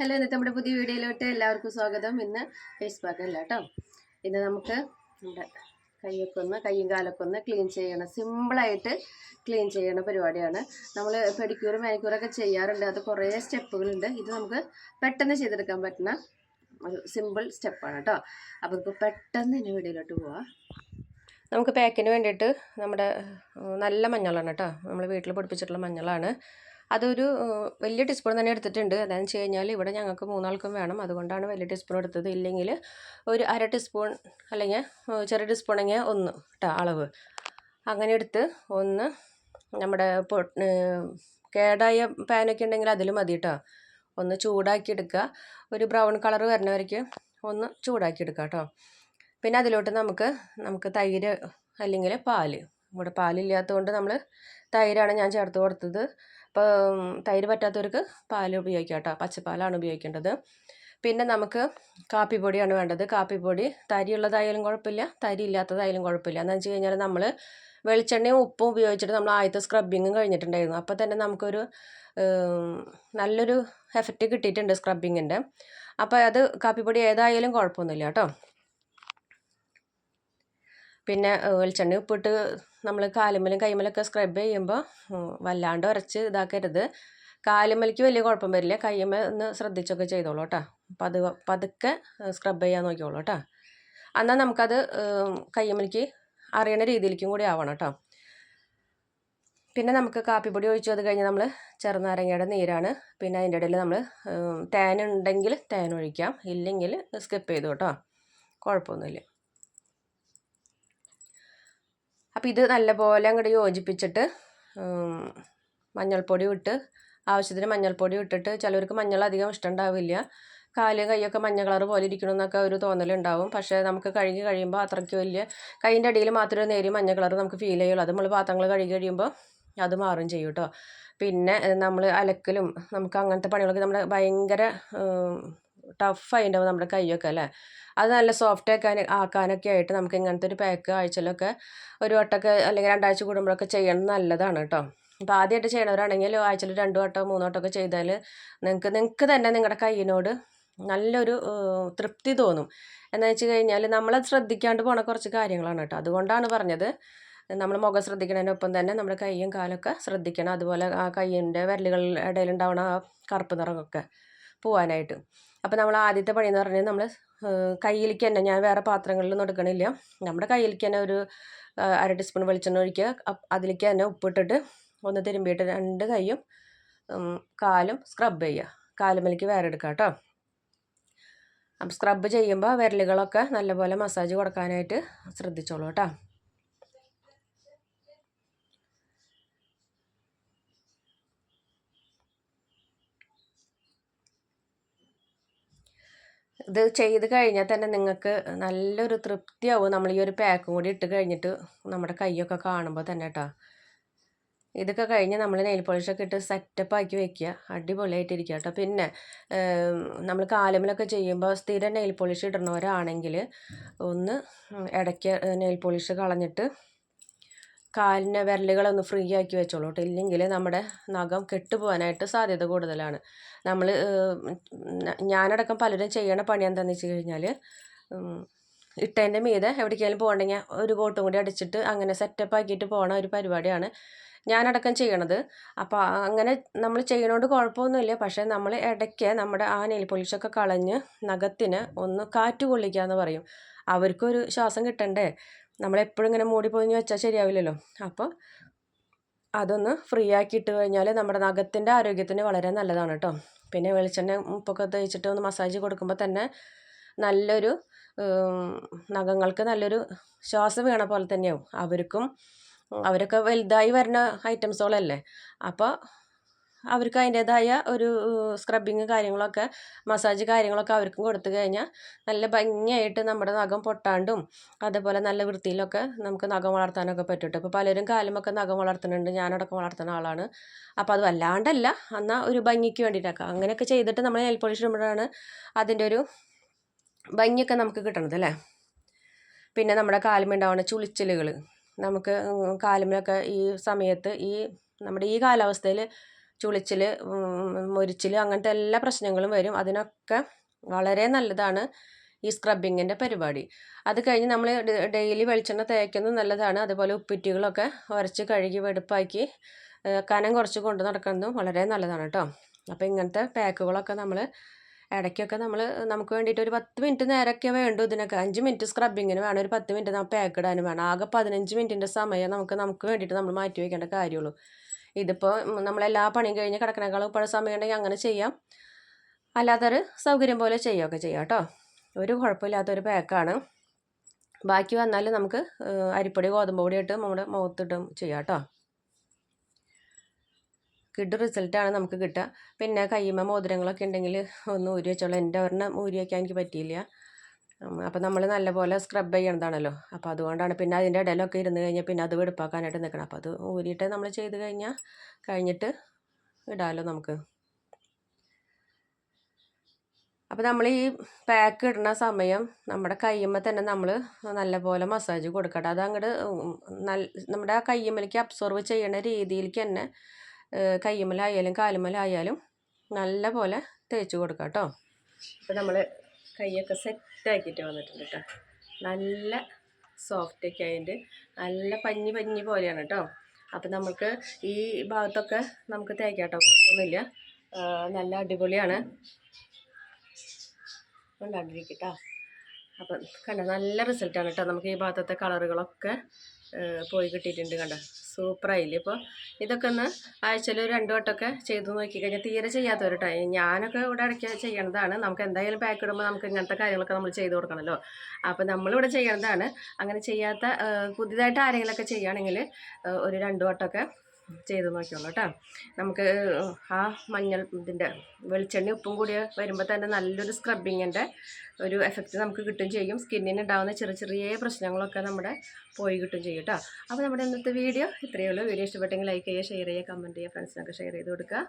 Hello ഇന്നത്തെ നമ്മുടെ പുതിയ വീഡിയോയിലോട്ട് എല്ലാവർക്കും സ്വാഗതം. ഇന്ന് ഫേസ് പാക്ക് അല്ല കേട്ടോ ഇന്ന് നമുക്ക് നമ്മുടെ കൈയൊക്കെ ഒന്ന് കൈയും കാലൊക്കെ ഒന്ന് ക്ലീൻ ചെയ്യണം. സിമ്പിളായിട്ട് ക്ലീൻ ചെയ്യണ പരിപാടിയാണ്. നമ്മൾ പെഡിക്യൂർ മാനിക്യൂറൊക്കെ ചെയ്യാറുണ്ട്. അത് കുറേ സ്റ്റെപ്പുകളുണ്ട്. ഇത് നമുക്ക് പെട്ടെന്ന് ചെയ്തെടുക്കാൻ പറ്റുന്ന ഒരു സിമ്പിൾ സ്റ്റെപ്പാണ് കേട്ടോ. അപ്പോൾ നമുക്ക് പെട്ടെന്ന് തന്നെ വീഡിയോയിലോട്ട് പോവാം. നമുക്ക് പാക്കിന് വേണ്ടിയിട്ട് നമ്മുടെ നല്ല മഞ്ഞളാണ് കേട്ടോ. നമ്മൾ വീട്ടിൽ പൊടിപ്പിച്ചിട്ടുള്ള മഞ്ഞളാണ്. അതൊരു വലിയ ടീസ്പൂൺ തന്നെ എടുത്തിട്ടുണ്ട്. അതെന്ന് വെച്ച് കഴിഞ്ഞാൽ ഇവിടെ ഞങ്ങൾക്ക് മൂന്നാൾക്കും വേണം. അതുകൊണ്ടാണ് വലിയ ടീസ്പൂൺ എടുത്തത്. ഇല്ലെങ്കിൽ ഒരു അര ടീസ്പൂൺ അല്ലെങ്കിൽ ചെറിയ ടീസ്പൂണെങ്കിൽ ഒന്ന് കേട്ടോ അളവ്. അങ്ങനെ എടുത്ത് ഒന്ന് നമ്മുടെ കേടായ പാനൊക്കെ ഉണ്ടെങ്കിൽ അതിൽ മതി കേട്ടോ ഒന്ന് ചൂടാക്കി എടുക്കുക. ഒരു ബ്രൗൺ കളർ വരുന്ന വരയ്ക്ക് ഒന്ന് ചൂടാക്കി എടുക്കുക കേട്ടോ പിന്നെ അതിലോട്ട് നമുക്ക് നമുക്ക് തൈര് അല്ലെങ്കിൽ പാൽ. ഇവിടെ പാലില്ലാത്തതുകൊണ്ട് നമ്മൾ തൈരാണ് ഞാൻ ചേർത്ത് കൊടുത്തത്. അപ്പോൾ തൈര് പറ്റാത്തവർക്ക് പാൽ ഉപയോഗിക്കാം കേട്ടോ പച്ചപ്പാലാണ് ഉപയോഗിക്കേണ്ടത്. പിന്നെ നമുക്ക് കാപ്പിപ്പൊടിയാണ് വേണ്ടത്. കാപ്പിപ്പൊടി തരിയുള്ളതായാലും കുഴപ്പമില്ല തരി ഇല്ലാത്തതായാലും കുഴപ്പമില്ല. എന്ന് വെച്ച് കഴിഞ്ഞാൽ നമ്മൾ വെളിച്ചെണ്ണയും ഉപ്പും ഉപയോഗിച്ചിട്ട് നമ്മൾ ആദ്യത്തെ സ്ക്രബിങ്ങും കഴിഞ്ഞിട്ടുണ്ടായിരുന്നു. അപ്പോൾ തന്നെ നമുക്കൊരു നല്ലൊരു എഫക്റ്റ് കിട്ടിയിട്ടുണ്ട് സ്ക്രബിങ്ങിന്റെ അപ്പോൾ അത് കാപ്പിപ്പൊടി ഏതായാലും കുഴപ്പമൊന്നുമില്ല കേട്ടോ. പിന്നെ വെളിച്ചെണ്ണ ഉപ്പിട്ട് നമ്മൾ കാലുമ്മലും കൈമലൊക്കെ സ്ക്രബ് ചെയ്യുമ്പോൾ വല്ലാണ്ട് ഉരച്ച് ഇതാക്കരുത്. കാലുമലയ്ക്ക് വലിയ കുഴപ്പം വരില്ല. കൈമ്മ ഒന്ന് ശ്രദ്ധിച്ചൊക്കെ ചെയ്തോളൂ കേട്ടോ പതു പതുക്കെ സ്ക്രബ് ചെയ്യാൻ നോക്കിയോളൂ കേട്ടോ എന്നാൽ നമുക്കത് കൈമലയ്ക്ക് അറിയണ രീതിയിലേക്കും കൂടി ആവണം കേട്ടോ പിന്നെ നമുക്ക് കാപ്പിപ്പൊടി ഒഴിച്ചു അത് കഴിഞ്ഞ് നമ്മൾ ചെറുനാരങ്ങയുടെ നീരാണ്. പിന്നെ അതിന്റെ ഇടയിൽ നമ്മൾ തേനുണ്ടെങ്കിൽ തേൻ ഒഴിക്കാം. ഇല്ലെങ്കിൽ സ്കിപ്പ് ചെയ്തു കേട്ടോ കുഴപ്പമൊന്നുമില്ല. അപ്പോൾ ഇത് നല്ലപോലെ അങ്ങോട്ട് യോജിപ്പിച്ചിട്ട് മഞ്ഞൾപ്പൊടി ഇട്ട് ആവശ്യത്തിന് മഞ്ഞൾപ്പൊടി ഇട്ടിട്ട് ചിലവർക്ക് മഞ്ഞൾ അധികം ഇഷ്ടമുണ്ടാവില്ല. കാൽ കൈയൊക്കെ മഞ്ഞ കളർ പോലെ ഇരിക്കണം എന്നൊക്കെ ഒരു തോന്നലുണ്ടാവും. പക്ഷേ നമുക്ക് കഴുകി കഴിയുമ്പോൾ അത്രയ്ക്ക് വലിയ കൈയിന്റെ അടിയിൽ മാത്രമേ നേരിയ മഞ്ഞ കളർ നമുക്ക് ഫീൽ ചെയ്യുള്ളൂ. അത് നമ്മൾ പാത്രങ്ങൾ കഴുകി കഴിയുമ്പോൾ അത് മാറും ചെയ്യും കേട്ടോ. പിന്നെ നമ്മൾ അലക്കലും നമുക്ക് അങ്ങനത്തെ പണികളൊക്കെ നമ്മുടെ ഭയങ്കര ടഫായിട്ടുണ്ടാവും നമ്മുടെ കൈയൊക്കെ അല്ലേ? അത് നല്ല സോഫ്റ്റ് ആക്കാൻ ആക്കാനൊക്കെ ആയിട്ട് നമുക്ക് ഇങ്ങനത്തെ ഒരു പാക്ക് ആഴ്ചയിലൊക്കെ ഒരു വട്ടമൊക്കെ അല്ലെങ്കിൽ രണ്ടാഴ്ച കൂടുമ്പോഴൊക്കെ ചെയ്യണം നല്ലതാണ് കേട്ടോ. അപ്പോൾ ആദ്യമായിട്ട് ചെയ്യണവരാണെങ്കിൽ ആഴ്ചയിൽ രണ്ട് വട്ടമോ മൂന്ന് വട്ടമൊക്കെ ചെയ്താൽ നിങ്ങൾക്ക് നിങ്ങൾക്ക് തന്നെ നിങ്ങളുടെ കയ്യിനോട് നല്ലൊരു തൃപ്തി തോന്നും. എന്ന് വെച്ച് കഴിഞ്ഞാൽ നമ്മൾ ശ്രദ്ധിക്കാണ്ട് പോണ കുറച്ച് കാര്യങ്ങളാണ് കേട്ടോ. അതുകൊണ്ടാണ് പറഞ്ഞത്. നമ്മൾ മുഖം ശ്രദ്ധിക്കുന്നതിനൊപ്പം തന്നെ നമ്മുടെ കൈയും കാലൊക്കെ ശ്രദ്ധിക്കണം. അതുപോലെ ആ കയ്യിന്റെ വിരലുകളുടെ ഇടയിലുണ്ടാവണ ആ കറുപ്പ് നിറമൊക്കെ. പോവാനായിട്ട്. അപ്പോൾ നമ്മൾ ആദ്യത്തെ പണി എന്ന് പറഞ്ഞാൽ നമ്മൾ കയ്യിലേക്ക് തന്നെ ഞാൻ വേറെ പാത്രങ്ങളിലൊന്നും എടുക്കണില്ല. നമ്മുടെ കയ്യിലേക്ക് തന്നെ ഒരു അര ടീസ്പൂൺ വെളിച്ചെണ്ണ ഒഴിക്കുക. അപ്പ് അതിലേക്ക് തന്നെ ഉപ്പിട്ടിട്ട് ഒന്ന് തിരുമ്പിയിട്ട് രണ്ട് കൈയും കാലും സ്ക്രബ് ചെയ്യുക. കാലുമലേക്ക് വേറെ എടുക്കുക കേട്ടോ. അപ്പം സ്ക്രബ് ചെയ്യുമ്പോൾ വിരലുകളൊക്കെ നല്ലപോലെ മസാജ് കൊടുക്കാനായിട്ട് ശ്രദ്ധിച്ചോളൂ കേട്ടോ. ഇത് ചെയ്ത് കഴിഞ്ഞാൽ തന്നെ നിങ്ങൾക്ക് നല്ലൊരു തൃപ്തിയാവും. നമ്മൾ ഈ ഒരു പാക്കും കൂടി ഇട്ട് കഴിഞ്ഞിട്ട് നമ്മുടെ കൈയൊക്കെ കാണുമ്പോൾ തന്നെ കേട്ടോ ഇതൊക്കെ കഴിഞ്ഞ് നമ്മൾ നെയിൽ പോളിഷൊക്കെ ഇട്ട് സെറ്റപ്പ് ആക്കി വെക്കുക. അടിപൊളിയായിട്ടിരിക്കുക കേട്ടോ പിന്നെ നമ്മൾ കാലുമലൊക്കെ ചെയ്യുമ്പോൾ സ്ഥിരം നെയിൽ പോളിഷ് ഇടുന്നവരാണെങ്കിൽ ഒന്ന് ഇടയ്ക്ക് നെയിൽ പോളിഷ് കളഞ്ഞിട്ട് കാലിന്റെ വിരലുകളൊന്ന് ഫ്രീ ആക്കി വെച്ചോളൂ കേട്ടോ. ഇല്ലെങ്കിൽ നമ്മുടെ നഖം കെട്ടുപോകാനായിട്ട് സാധ്യത കൂടുതലാണ്. നമ്മൾ ഞാനടക്കം പലരും ചെയ്യണ പണി എന്താണെന്ന് വെച്ച് കഴിഞ്ഞാൽ ഇട്ടതിന്റെ മീതെ എവിടേക്കെങ്കിലും പോകണമെങ്കിൽ ഒരു കോട്ടും കൂടി അടിച്ചിട്ട് അങ്ങനെ സെറ്റപ്പ് ആക്കിയിട്ട് പോകണ ഒരു പരിപാടിയാണ് ഞാനടക്കം ചെയ്യണത്. അപ്പോൾ അങ്ങനെ നമ്മൾ ചെയ്യണോണ്ട് കുഴപ്പമൊന്നുമില്ല. പക്ഷേ നമ്മൾ ഇടയ്ക്ക് നമ്മുടെ ആ നെയിൽ പൊളിച്ചൊക്കെ കളഞ്ഞ് നഖത്തിന് ഒന്ന് കാറ്റ് കൊള്ളിക്കുക എന്ന് പറയും. അവർക്കൊരു ശ്വാസം കിട്ടണ്ടേ? നമ്മളെപ്പോഴും ഇങ്ങനെ മൂടി വെച്ചാൽ ശരിയാവില്ലല്ലോ. അപ്പോൾ അതൊന്ന് ഫ്രീ ആക്കി ഇട്ട് കഴിഞ്ഞാൽ നമ്മുടെ നഖത്തിന്റെ ആരോഗ്യത്തിന് വളരെ നല്ലതാണ് കേട്ടോ പിന്നെ വെളിച്ചെണ്ണ ഉപ്പൊക്കെ തേച്ചിട്ട് ഒന്ന് മസാജ് കൊടുക്കുമ്പോൾ തന്നെ നല്ലൊരു നഖങ്ങൾക്ക് നല്ലൊരു ശ്വാസം വീണ പോലെ തന്നെയാവും. അവർക്കും അവരൊക്കെ വലുതായി വരുന്ന ഐറ്റംസുകളല്ലേ അപ്പോൾ അവർക്ക് അതിന്റേതായ ഒരു സ്ക്രബിങ് കാര്യങ്ങളൊക്കെ മസാജ് കാര്യങ്ങളൊക്കെ അവർക്കും കൊടുത്തു കഴിഞ്ഞാൽ നല്ല ഭംഗിയായിട്ട് നമ്മുടെ നഖം പൊട്ടാണ്ടും അതേപോലെ നല്ല വൃത്തിയിലൊക്കെ നമുക്ക് നഖം വളർത്താനൊക്കെ പറ്റും ഇപ്പോൾ പലരും കാലമൊക്കെ നഖം വളർത്തുന്നുണ്ട് ഞാനടക്കം വളർത്തുന്ന ആളാണ്. അപ്പോൾ അത് വല്ലാണ്ടല്ല എന്നാൽ ഒരു ഭംഗിക്ക് വേണ്ടിയിട്ടൊക്കെ അങ്ങനെയൊക്കെ ചെയ്തിട്ട് നമ്മൾ നെയിൽ പോളിഷ് ഇടുമ്പോഴാണ് അതിന്റെ ഒരു ഭംഗിയൊക്കെ നമുക്ക് കിട്ടണത് അല്ലേ? പിന്നെ നമ്മുടെ കാലുമുണ്ടാവുന്ന ചുളിച്ചിലുകൾ നമുക്ക് കാലുമൊക്കെ ഈ സമയത്ത് ഈ നമ്മുടെ ഈ കാലാവസ്ഥയിൽ ചുളിച്ചിൽ മൊരിച്ചിൽ അങ്ങനത്തെ എല്ലാ പ്രശ്നങ്ങളും വരും. അതിനൊക്കെ വളരെ നല്ലതാണ് ഈ സ്ക്രബിങ്ങിന്റെ പരിപാടി. അത് കഴിഞ്ഞ് നമ്മൾ ഡെയിലി വെളിച്ചെണ്ണ തേക്കുന്നത് നല്ലതാണ്. അതുപോലെ ഉപ്പിറ്റുകളൊക്കെ ഉരച്ച് കഴുകി വെടുപ്പാക്കി കനം കുറച്ച് കൊണ്ടു നടക്കുന്നതും വളരെ നല്ലതാണ് കേട്ടോ അപ്പോൾ ഇങ്ങനത്തെ പാക്കുകളൊക്കെ നമ്മൾ ഇടയ്ക്കൊക്കെ നമ്മൾ നമുക്ക് വേണ്ടിയിട്ട് ഒരു പത്ത് മിനിറ്റ് നേരമൊക്കെ വേണ്ടു ഇതിനൊക്കെ. അഞ്ച് മിനിറ്റ് സ്ക്രബിങ്ങിന് വേണം. ഒരു പത്ത് മിനിറ്റ് നമ്മൾ പാക്ക് ഇടാനും വേണം. ആകെ പതിനഞ്ച് മിനിറ്റിന്റെ സമയം നമുക്ക് നമുക്ക് വേണ്ടിയിട്ട് നമ്മൾ മാറ്റി വയ്ക്കേണ്ട കാര്യമുള്ളൂ. ഇതിപ്പോൾ നമ്മളെല്ലാ പണിയും കഴിഞ്ഞ് കിടക്കണേക്കാളും ഇപ്പോൾ സമയം ഉണ്ടെങ്കിൽ അങ്ങനെ ചെയ്യാം. അല്ലാത്തൊരു സൗകര്യം പോലെ ചെയ്യുകയൊക്കെ ചെയ്യാം കേട്ടോ ഒരു കുഴപ്പമില്ലാത്തൊരു പാക്കാണ്. ബാക്കി വന്നാൽ നമുക്ക് അരിപ്പൊടി ഗോതമ്പ് പൊടി ഇട്ട് നമ്മുടെ മുഖത്തിട്ടും ചെയ്യാം കേട്ടോ കിഡ് റിസൾട്ടാണ് നമുക്ക് കിട്ടുക. പിന്നെ കയ്യുമ്മ മോതിരങ്ങളൊക്കെ ഉണ്ടെങ്കിൽ ഒന്ന് ഊരി വെച്ചോളൂ. എന്റെ ഒരെണ്ണം ഊരി വയ്ക്കാൻ എനിക്ക് പറ്റിയില്ല. അപ്പോൾ നമ്മൾ നല്ലപോലെ സ്ക്രബ് ചെയ്യേണ്ടതാണല്ലോ അപ്പോൾ അതുകൊണ്ടാണ് പിന്നെ അതിന്റെ ഇടയിലൊക്കെ ഇരുന്ന് കഴിഞ്ഞാൽ പിന്നെ അത് വെടുപ്പാക്കാനായിട്ട് നിൽക്കണം അപ്പോൾ അത് ഊരിയിട്ട് നമ്മൾ ചെയ്ത് കഴിഞ്ഞാൽ കഴിഞ്ഞിട്ട് ഇടാമല്ലോ നമുക്ക്. അപ്പോൾ നമ്മൾ ഈ പാക്ക് ഇടുന്ന സമയം നമ്മുടെ കയ്യുമ്മ തന്നെ നമ്മൾ നല്ലപോലെ മസാജ് കൊടുക്കട്ടെ. അത് അങ്ങോട്ട് നല്ല നമ്മുടെ ആ കയ്യുമ്മലേക്ക് അബ്സോർവ് ചെയ്യണ രീതിയിലേക്ക് തന്നെ കയ്യുമ്മലായാലും കാലുമ്മലായാലും നല്ലപോലെ തേച്ച് കൊടുക്കാം കേട്ടോ അപ്പോൾ നമ്മൾ കൈയൊക്കെ സെറ്റാക്കിയിട്ട് വന്നിട്ടുണ്ട് കേട്ടോ നല്ല സോഫ്റ്റൊക്കെ ആയിട്ട് നല്ല പഞ്ഞി പഞ്ഞി പോലെയാണ് കേട്ടോ അപ്പം നമുക്ക് ഈ ഭാഗത്തൊക്കെ നമുക്ക് തേക്കാം കേട്ടോ കുഴപ്പമൊന്നുമില്ല. നല്ല അടിപൊളിയാണ്. ഉണ്ടാണ്ടിരിക്കട്ടോ അപ്പം കണ്ട നല്ല റിസൾട്ടാണ് കേട്ടോ നമുക്ക് ഈ ഭാഗത്തെ കളറുകളൊക്കെ പോയി കിട്ടിയിട്ടുണ്ട് കണ്ട. സൂപ്പറായില്ലേ. ഇപ്പോൾ ഇതൊക്കെ ഒന്ന് ആഴ്ചയിൽ ഒരു രണ്ട് വട്ടമൊക്കെ ചെയ്ത് നോക്കിക്കഴിഞ്ഞാൽ തീരെ ചെയ്യാത്ത ഒരു ടൈം ഞാനൊക്കെ ഇവിടെ ഇടയ്ക്ക് ചെയ്യണതാണ്. നമുക്ക് എന്തായാലും പാക്ക് ഇടുമ്പോൾ നമുക്ക് ഇങ്ങനത്തെ കാര്യങ്ങളൊക്കെ നമ്മൾ ചെയ്ത് കൊടുക്കണമല്ലോ. അപ്പോൾ നമ്മളിവിടെ ചെയ്യണതാണ്. അങ്ങനെ ചെയ്യാത്ത പുതിയതായിട്ട് ആരെങ്കിലുമൊക്കെ ചെയ്യുകയാണെങ്കിൽ ഒരു രണ്ട് വട്ടമൊക്കെ ചെയ്ത് നോക്കിയോളൂ കേട്ടോ. നമുക്ക് ആ മഞ്ഞൾ ഇതിന്റെ വെളിച്ചെണ്ണ ഉപ്പും കൂടി വരുമ്പോൾ തന്നെ നല്ലൊരു സ്ക്രബിങ്ങിന്റെ ഒരു എഫക്റ്റ് നമുക്ക് കിട്ടും ചെയ്യും. സ്കിന്നിന് ഉണ്ടാകുന്ന ചെറിയ ചെറിയ പ്രശ്നങ്ങളൊക്കെ നമ്മുടെ പോയി കിട്ടും ചെയ്യും കേട്ടോ അപ്പോൾ നമ്മുടെ ഇന്നത്തെ വീഡിയോ ഇത്രയേ ഉള്ളൂ. വീഡിയോ ഇഷ്ടപ്പെട്ടെങ്കിൽ ലൈക്ക് ചെയ്യുക ഷെയർ ചെയ്യുക കമന്റ് ചെയ്യുക ഫ്രണ്ട്സിനൊക്കെ ഷെയർ ചെയ്ത് കൊടുക്കുക.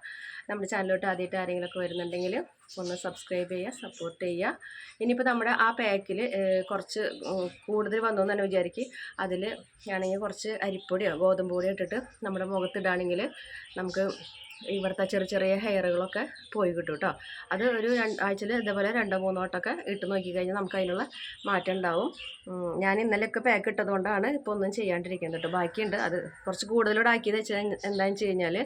നമ്മുടെ ചാനലിലോട്ട് ആദ്യമായിട്ട് ആരെങ്കിലുമൊക്കെ വരുന്നുണ്ടെങ്കിൽ ഒന്ന് സബ്സ്ക്രൈബ് ചെയ്യുക സപ്പോർട്ട് ചെയ്യുക. ഇനിയിപ്പോൾ നമ്മുടെ ആ പാക്കിൽ കുറച്ച് കൂടുതൽ വന്നു എന്ന് തന്നെ വിചാരിക്കും. അതിൽ ആണെങ്കിൽ കുറച്ച് അരിപ്പൊടിയോ ഗോതമ്പ് പൊടിയോ ഇട്ടിട്ട് നമ്മുടെ മുഖത്തിടുകയാണെങ്കിൽ നമുക്ക് ഇവിടുത്തെ ചെറിയ ചെറിയ ഹെയറുകളൊക്കെ പോയി കിട്ടും കേട്ടോ അത് ഒരു ആഴ്ചയിൽ ഇതേപോലെ രണ്ടോ മൂന്നോ വട്ടമൊക്കെ ഇട്ട് നോക്കിക്കഴിഞ്ഞാൽ നമുക്ക് അതിനുള്ള മാറ്റം ഉണ്ടാവും. ഞാൻ ഇന്നലെയൊക്കെ പാക്ക് ഇട്ടതുകൊണ്ടാണ് ഇപ്പോൾ ഒന്നും ചെയ്യാണ്ടിരിക്കുന്നത് കേട്ടോ ബാക്കിയുണ്ട്. അത് കുറച്ച് കൂടുതലൂടെ ആക്കിയത് വെച്ചാൽ എന്താണെന്ന് വെച്ച് കഴിഞ്ഞാൽ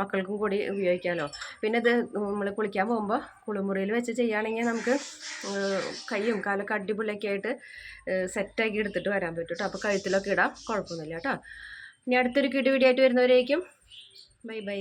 മക്കൾക്കും കൂടി ഉപയോഗിക്കാമല്ലോ പിന്നെ ഇത് നമ്മൾ കുളിക്കാൻ പോകുമ്പോൾ കുളിമുറിയിൽ വെച്ച് ചെയ്യുകയാണെങ്കിൽ നമുക്ക് കയ്യും കൈയും കാലൊക്കെ അടിപൊളിയൊക്കെ ആയിട്ട് സെറ്റാക്കി എടുത്തിട്ട് വരാൻ പറ്റും കേട്ടോ അപ്പോൾ കഴുത്തിലൊക്കെ ഇടാം. കുഴപ്പമൊന്നുമില്ല കേട്ടോ ഇനി അടുത്തൊരു കിടി വീഡിയോ ആയിട്ട് വരുന്നവരേക്കും ബൈ ബൈ.